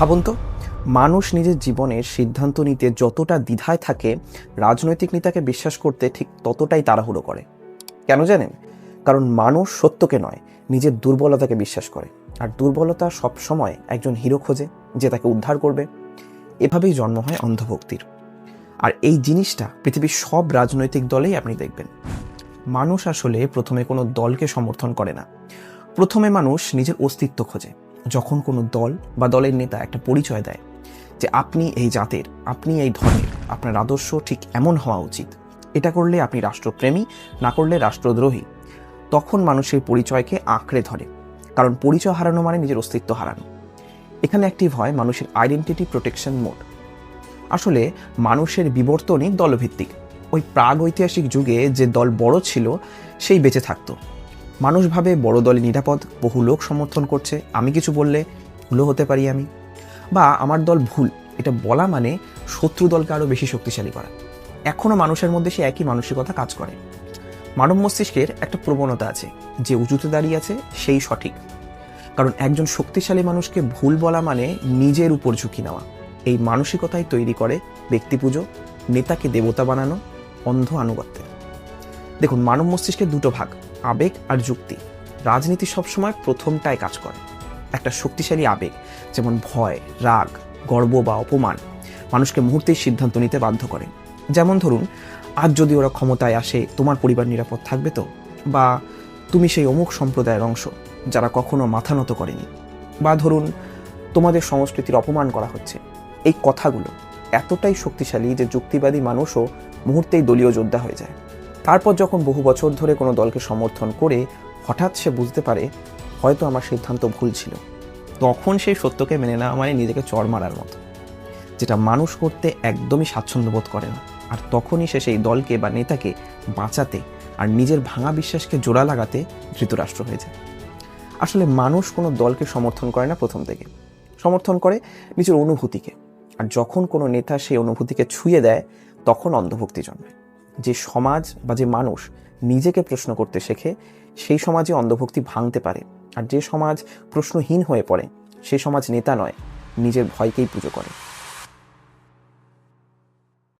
ভাবুন তো, মানুষ নিজের জীবনের সিদ্ধান্ত নিতে যতটা দ্বিধায় থাকে, রাজনৈতিক নেতাকে বিশ্বাস করতে ঠিক ততটাই তাড়াহুড়ো করে। কেন জানেন? কারণ মানুষ সত্যকে নয়, নিজের দুর্বলতাকে বিশ্বাস করে। আর দুর্বলতা সব সময় একজন হিরো খোঁজে, যে তাকে উদ্ধার করবে। এভাবেই জন্ম হয় অন্ধভক্তির। আর এই জিনিসটা পৃথিবীর সব রাজনৈতিক দলেই আপনি দেখবেন। মানুষ আসলে প্রথমে কোনো দলকে সমর্থন করে না। প্রথমে মানুষ নিজের অস্তিত্ব খোঁজে। যখন কোনো দল বা দলের নেতা একটা পরিচয় দেয় যে আপনি এই জাতের, আপনি এই ধর্মের আপনার আদর্শ ঠিক এমন হওয়া উচিত। এটা করলে আপনি রাষ্ট্রপ্রেমী, না করলে রাষ্ট্রদ্রোহী। তখন মানুষের পরিচয়কে আঁকড়ে ধরে। কারণ পরিচয় হারানো মানে নিজের অস্তিত্ব হারানো। এখানে অ্যাক্টিভ হয় মানুষের আইডেন্টিটি প্রোটেকশন মোড আসলে মানুষের বিবর্তনই দলভিত্তিক। ওই প্রাগ ঐতিহাসিক যুগে যে দল বড় ছিল, সেই বেঁচে থাকতো। মানুষ ভাবে বড় দলে নিরাপদ, বহু লোক সমর্থন করছে, আমি কিছু বললে ভুলও হতে পারি আমি। বা আমার দল ভুল, এটা বলা মানে শত্রু দলকে আরও বেশি শক্তিশালী করা। এখনও মানুষের মধ্যে সে একই মানসিকতা কাজ করে। মানব মস্তিষ্কের একটা প্রবণতা আছে, যে উঁচুতে দাঁড়িয়ে আছে সেই সঠিক। কারণ একজন শক্তিশালী মানুষকে ভুল বলা মানে নিজের উপর ঝুঁকি নেওয়া। এই মানসিকতাই তৈরি করে ব্যক্তি পুজো, নেতাকে দেবতা বানানো, অন্ধ আনুগত্যের দেখুন, মানব মস্তিষ্কের দুটো ভাগ। আবেগ আর যুক্তি। রাজনীতি সবসময় প্রথমটায় কাজ করে। একটা শক্তিশালী আবেগ, যেমন ভয়, রাগ, গর্ব বা অপমান, মানুষকে মুহূর্তেই সিদ্ধান্ত নিতে বাধ্য করে। যেমন ধরুন, আজ যদি ওরা ক্ষমতায় আসে, তোমার পরিবার নিরাপদ থাকবে তো? বা তুমি সেই অমুক সম্প্রদায়ের অংশ, যারা কখনো মাথা নত করেনি। বা ধরুন, তোমাদের সংস্কৃতির অপমান করা হচ্ছে। এই কথাগুলো এতটাই শক্তিশালী যে যুক্তিবাদী মানুষও মুহূর্তেই দলীয় যোদ্ধা হয়ে যায়। তারপর যখন বহু বছর ধরে কোনো দলকে সমর্থন করে হঠাৎ সে বুঝতে পারে হয়তো আমার সিদ্ধান্ত ভুল ছিল। তখন সেই সত্যকে মেনে নেওয়া মানে নিজেকে চর মারার মতো, যেটা মানুষ করতে একদমই স্বাচ্ছন্দ্য বোধ করে না। আর তখনই সে সেই দলকে বা নেতাকে বাঁচাতে আর নিজের ভাঙা বিশ্বাসকে জোড়া লাগাতে ধৃতরাষ্ট্র হয়ে যায়। আসলে মানুষ কোনো দলকে সমর্থন করে না প্রথম থেকে। সমর্থন করে নিজের অনুভূতিকে। আর যখন কোনো নেতা সেই অনুভূতিকে ছুঁয়ে দেয়, তখন অন্ধভক্তি জন্মে যে সমাজ বা যে মানুষ নিজেকে প্রশ্ন করতে শেখে, সেই সমাজে অন্ধভক্তি ভাঙতে পারে। আর যে সমাজ প্রশ্নহীন হয়ে পড়ে, সে সমাজ নেতা নয়, নিজের ভয়কেই পুজো করে।